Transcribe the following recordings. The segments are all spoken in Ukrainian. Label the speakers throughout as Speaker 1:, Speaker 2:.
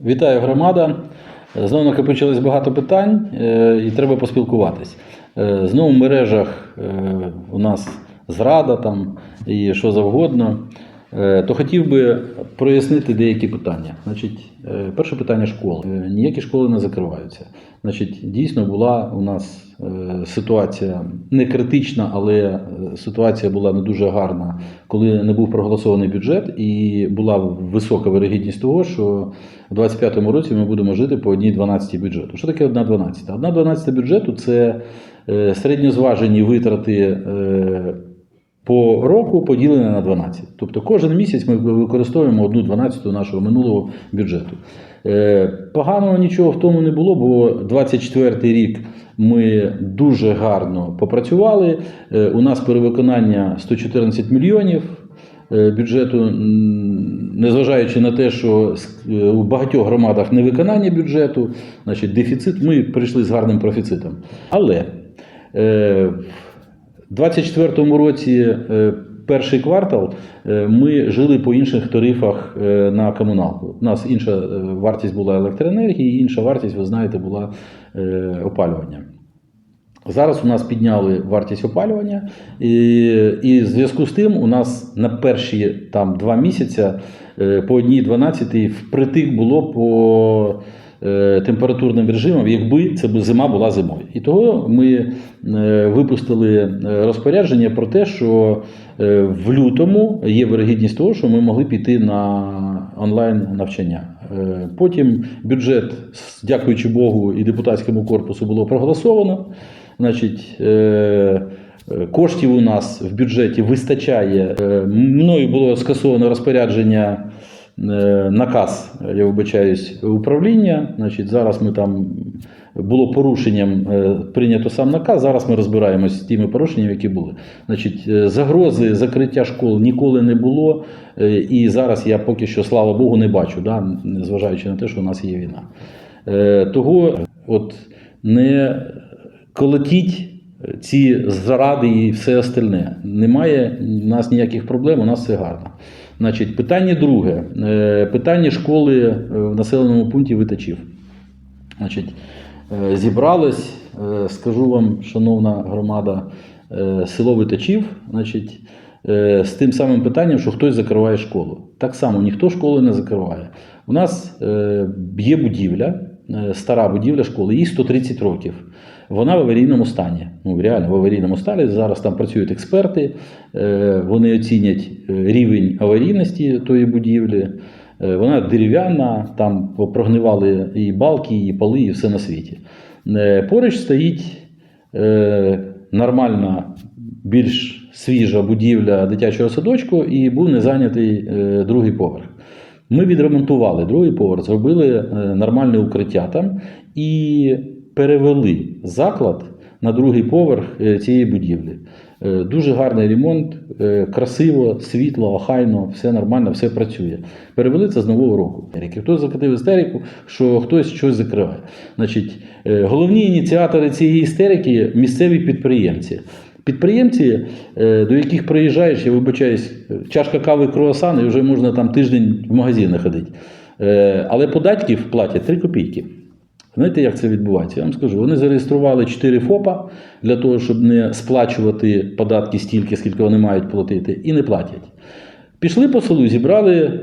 Speaker 1: Вітаю громада. Знову накопичилось багато питань е, і треба поспілкуватись. Е, Знову в мережах е, у нас зрада там і що завгодно. Е, То хотів би прояснити деякі питання. Значить, е, перше питання школи. Е, Ніякі школи не закриваються. Значить, дійсно була у нас ситуація не критична, але ситуація була не дуже гарна, коли не був проголосований бюджет, і була висока вирогідність того, що у 2025 році ми будемо жити по 1,12 бюджету. Що таке 1,12? 1,12 бюджету це середньозважені витрати. По року поділене на 12. Тобто кожен місяць ми використовуємо одну 12 нашого минулого бюджету. Е, Поганого нічого в тому не було, бо 24 рік ми дуже гарно попрацювали. Е, У нас перевиконання 114 мільйонів е, бюджету, незважаючи на те, що у багатьох громадах невиконання бюджету, значить дефіцит, ми прийшли з гарним профіцитом. Але е, у 2024 році е, перший квартал е, ми жили по інших тарифах е, на комуналку. У нас інша вартість була електроенергії, інша вартість, ви знаєте, була опалювання. Зараз у нас підняли вартість опалювання, і, і в зв'язку з тим у нас на перші там два місяці по одній 12 впритик було по температурним режимам, якби це зима була зимою. І того ми е, випустили е, розпорядження про те, що е, в лютому є вирогідність того, що ми могли піти на онлайн навчання. Е, Потім бюджет, дякуючи Богу, і депутатському корпусу було проголосовано. Значить, е, е, коштів у нас в бюджеті вистачає. Е, Мною було скасовано розпорядження. Е, Наказ, я вибачаюсь, управління. Значить, зараз ми там було порушенням е, прийнято сам наказ. Зараз ми розбираємось з тими порушеннями, які були. Значить, е, загрози закриття школ ніколи не було. І зараз я поки що, слава Богу, не бачу, да, незважаючи на те, що у нас є війна. Того от не колотіть ці зради і все остальне. Немає у нас ніяких проблем, у нас все гарно. Значить, питання друге. Е, Питання школи е, в населеному пункті Витачів. Значить, е, зібрались, е, скажу вам, шановна громада, село Витачів, значить, з тим самим питанням, що хтось закриває школу. Так само ніхто школи не закриває. У нас є будівля, стара будівля школи, їй 130 років. Вона в аварійному стані. Ну, реально в аварійному стані. Зараз там працюють експерти, е, вони оцінять е, рівень аварійності тої будівлі. Е, Вона дерев'яна, там прогнивали і балки, і поли, і все на світі. Е, Поруч стоїть е, нормальна, більш свіжа будівля дитячого садочку, і був не зайнятий е, другий поверх. Ми відремонтували другий поверх, зробили е, нормальне укриття там і перевели заклад на другий поверх е, цієї будівлі. Е, Дуже гарний ремонт, красиво, світло, охайно, все нормально, все працює. Перевели це з нового року. Хтось закатив істерику, що хтось щось закриває. Значить, головні ініціатори цієї істерики місцеві підприємці. Підприємці, е, до яких приїжджаєш, я вибачаюсь, чашка кави круасан, і вже можна там тиждень в магазини ходити. Е, Але податків платять 3 копійки. Знаєте, як це відбувається? Я вам скажу. Вони зареєстрували 4 ФОПа для того, щоб не сплачувати податки стільки, скільки вони мають платити, і не платять. Пішли по селу, зібрали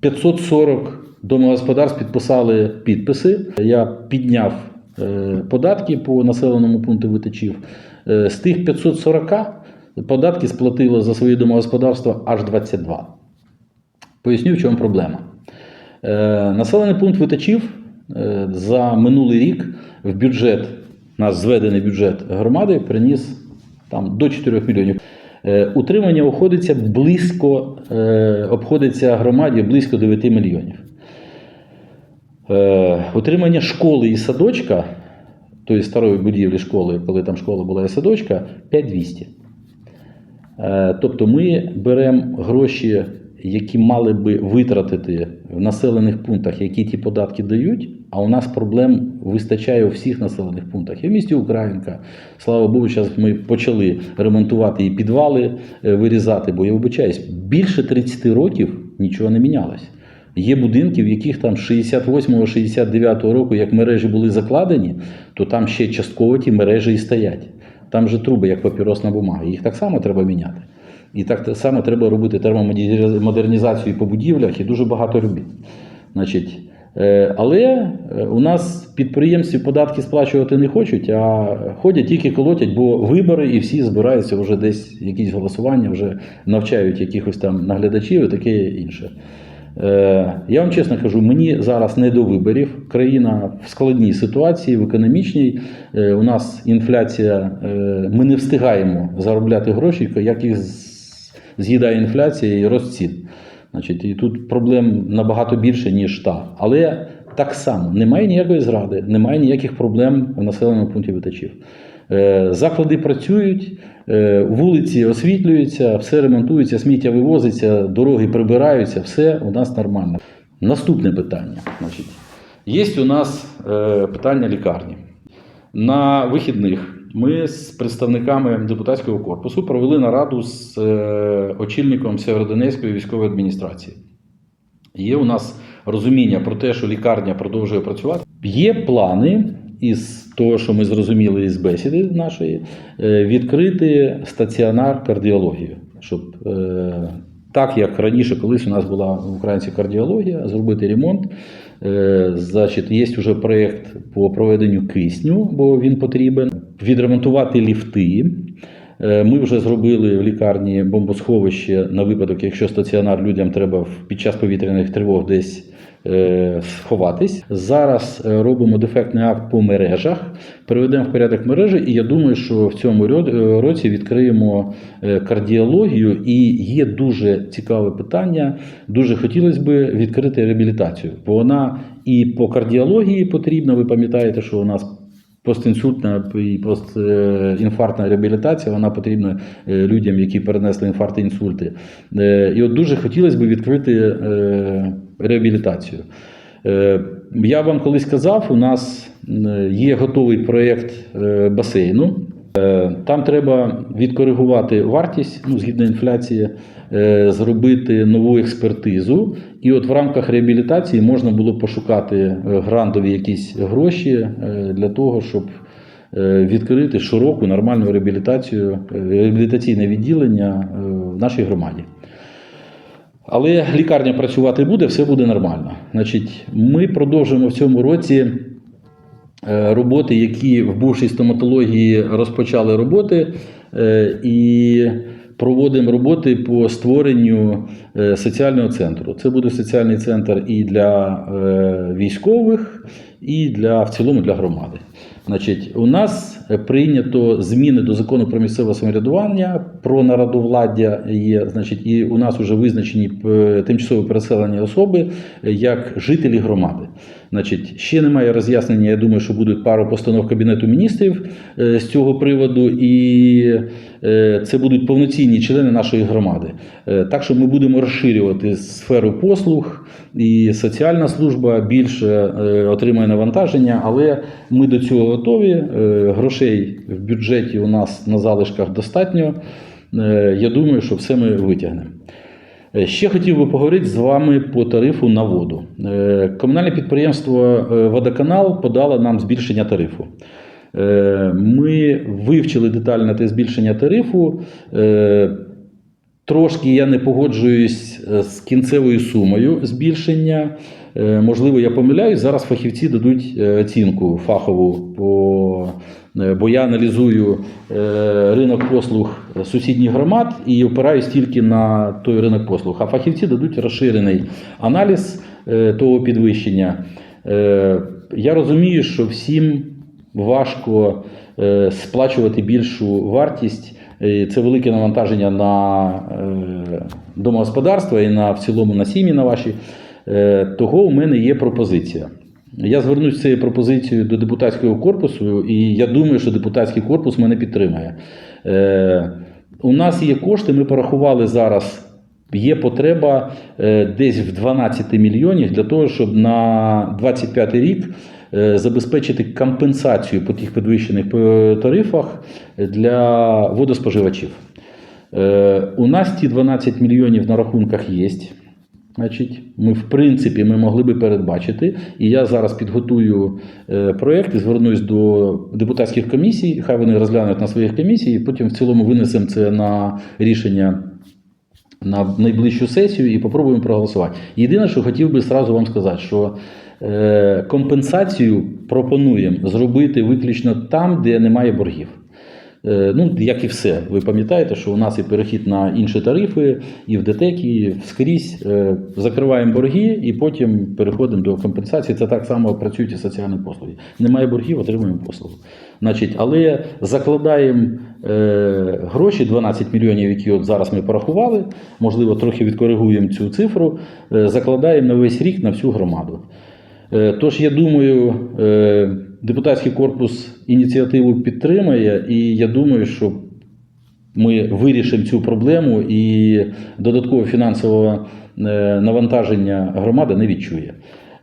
Speaker 1: 540 домогосподарств, підписали підписи. Я підняв е, податки по населеному пункту витичів. Е, З тих 540 податки сплатило за свої домогосподарства аж 22. Поясню, в чому проблема. Е, Населений пункт витачів е, за минулий рік в бюджет, наш зведений бюджет громади приніс там, до 4 мільйонів. Утримання обходиться близько, обходиться громаді близько 9 мільйонів. Утримання школи і садочка, тої старої будівлі школи, коли там школа була і садочка, 5200. Е, Тобто ми беремо гроші, які мали би витратити в населених пунктах, які ті податки дають, а у нас проблем вистачає у всіх населених пунктах. І в місті Українка, слава Богу, зараз ми почали ремонтувати і підвали е, вирізати, бо я вибачаюсь, більше 30 років нічого не мінялось. Є будинки, в яких там 68-69 року, як мережі були закладені, то там ще частково ті мережі і стоять. Там же труби, як папіросна бумага. Їх так само треба міняти. І так само треба робити термомодернізацію по будівлях і дуже багато робіт. Значить, е, але е, у нас підприємці податки сплачувати не хочуть, а ходять тільки колотять, бо вибори і всі збираються вже десь якісь голосування, вже навчають якихось там наглядачів і таке інше. Е, Я вам чесно кажу, мені зараз не до виборів. Країна в складній ситуації, в економічній. Е, У нас інфляція, е, ми не встигаємо заробляти гроші, як їх з'їдає інфляція і рост цін. Значить, і тут проблем набагато більше, ніж та. Але так само немає ніякої зради, немає ніяких проблем в населеному пункті витачів. Е, Заклади працюють, е, вулиці освітлюються, все ремонтується, сміття вивозиться, дороги прибираються, все у нас нормально. Наступне питання. Значить, є у нас е, питання лікарні. На вихідних ми з представниками депутатського корпусу провели нараду з очільником Северодонецької військової адміністрації. Є у нас розуміння про те, що лікарня продовжує працювати. Є плани із того, що ми зрозуміли із бесіди нашої, е, відкрити стаціонар кардіології, щоб е, так як раніше, колись у нас була в Українці кардіологія, зробити ремонт. Е, Значить, є вже проєкт по проведенню кисню, бо він потрібен. Відремонтувати ліфти. Ми вже зробили в лікарні бомбосховище на випадок, якщо стаціонар людям треба під час повітряних тривог десь сховатись. Зараз е, робимо дефектний акт по мережах, приведемо в порядок мережі, і я думаю, що в цьому е, році відкриємо е, кардіологію. І є дуже цікаве питання. Дуже хотілося б відкрити реабілітацію, бо вона і по кардіології потрібна. Ви пам'ятаєте, що у нас постінсультна і постінфарктна реабілітація, вона потрібна е, людям, які перенесли інфаркти, інсульти. Е, І от дуже хотілося б відкрити е, реабілітацію. Е, Я вам колись казав, у нас є готовий проєкт е, басейну. Е, Там треба відкоригувати вартість ну, згідно інфляції, зробити нову експертизу. І от в рамках реабілітації можна було пошукати грантові якісь гроші для того, щоб відкрити широку нормальну реабілітацію, реабілітаційне відділення в нашій громаді. Але лікарня працювати буде, все буде нормально. Значить, ми продовжуємо в цьому році е, роботи, які в бувшій стоматології розпочали роботи, е, і проводимо роботи по створенню е, соціального центру. Це буде соціальний центр і для військових, і для в цілому для громади. Значить, у нас прийнято зміни до закону про місцеве самоврядування, про народовладдя є. Значить, і у нас вже визначені е, тимчасово переселені особи е, як жителі громади. Значить, ще немає роз'яснення. Я думаю, що будуть пару постанов Кабінету міністрів е, з цього приводу, і це будуть повноцінні члени нашої громади. Так що ми будемо розширювати сферу послуг, і соціальна служба більше отримає навантаження, але ми до цього готові. Грошей в бюджеті у нас на залишках достатньо. Е, Я думаю, що все ми витягнемо. Е, Ще хотів би поговорити з вами по тарифу на воду. Е, Комунальне підприємство Водоканал подало нам збільшення тарифу. Ми вивчили детально те збільшення тарифу. Трошки я не погоджуюсь з кінцевою сумою збільшення. Можливо, я помиляюсь. Зараз фахівці дадуть оцінку фахову, по, бо я аналізую е, ринок послуг сусідніх громад і опираюсь тільки на той ринок послуг. А фахівці дадуть розширений аналіз е, того підвищення. Е, Я розумію, що всім важко е, сплачувати більшу вартість. Це велике навантаження на е, домогосподарства і на в цілому на сім'ї на ваші. Е, Того у мене є пропозиція. Я звернусь з цією пропозицією до депутатського корпусу, і я думаю, що депутатський корпус мене підтримає. Е, У нас є кошти, ми порахували зараз. Є потреба е, десь в 12 мільйонів для того, щоб на 25 рік е, забезпечити компенсацію по тих підвищених е, тарифах для водоспоживачів. У нас ті 12 мільйонів на рахунках є. Значить, ми, в принципі, ми могли би передбачити. І я зараз підготую е, проєкт і звернусь до депутатських комісій. Хай вони розглянуть на своїх комісіях, і потім в цілому винесемо це на рішення на найближчу сесію і попробуємо проголосувати. Єдине, що хотів би сразу вам сказати, що е, компенсацію пропонуємо зробити виключно там, де немає боргів. Е, Ну, як і все, ви пам'ятаєте, що у нас і перехід на інші тарифи, і в ДТЕК, і скрізь е, закриваємо борги, і потім переходимо до компенсації. Це так само працюють і соціальні послуги. Немає боргів, отримуємо послугу. Значить, але закладаємо е, гроші 12 мільйонів, які от зараз ми порахували. Можливо, трохи відкоригуємо цю цифру. е, закладаємо на весь рік на всю громаду. Тож, я думаю, депутатський корпус ініціативу підтримає, і я думаю, що ми вирішимо цю проблему і додаткового фінансового е, навантаження громада не відчує.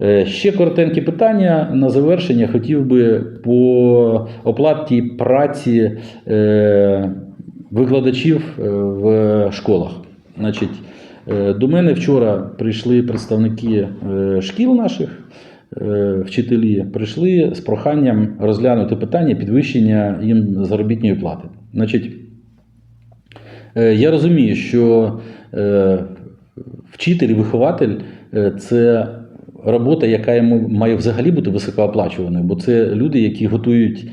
Speaker 1: Е, Ще коротенькі питання на завершення. Хотів би по оплаті праці е, викладачів в школах. Значить, до мене вчора прийшли представники шкіл наших. Е, Вчителі прийшли з проханням розглянути питання підвищення їм заробітної плати. Значить, Е, Я розумію, що е, вчитель і вихователь це робота, яка йому має взагалі бути високооплачуваною, бо це люди, які готують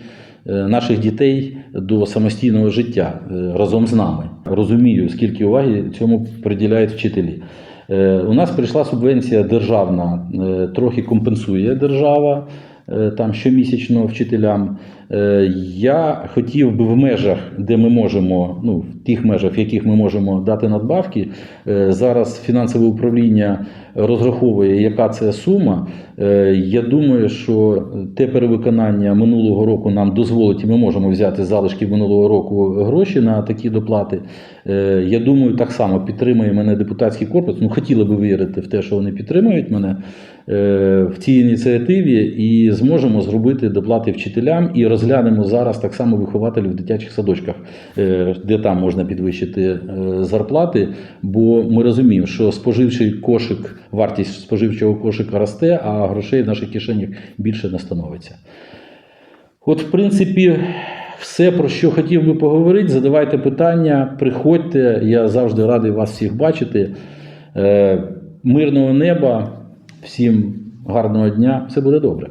Speaker 1: наших дітей до самостійного життя разом з нами. Розумію, скільки уваги цьому приділяють вчителі. Е, У нас прийшла субвенція державна, е, трохи компенсує держава там щомісячно вчителям. Е, Я хотів би в межах, де ми можемо, ну в тих межах, в яких ми можемо дати надбавки. е, Зараз фінансове управління розраховує, яка це сума. Е, Я думаю, що те перевиконання минулого року нам дозволить, і ми можемо взяти залишки минулого року гроші на такі доплати. Е, Я думаю, так само підтримує мене депутатський корпус. Ну, хотіли би вірити в те, що вони підтримують мене е, в цій ініціативі, і зможемо зробити доплати вчителям і розглянемо зараз так само вихователів в дитячих садочках, е, де там можна підвищити е, зарплати. Бо ми розуміємо, що споживчий кошик, вартість споживчого кошика росте, а грошей в наших кишенях більше не становиться. От, в принципі, все, про що хотів би поговорити, задавайте питання, приходьте. Я завжди радий вас всіх бачити. Е, Мирного неба, всім гарного дня, все буде добре.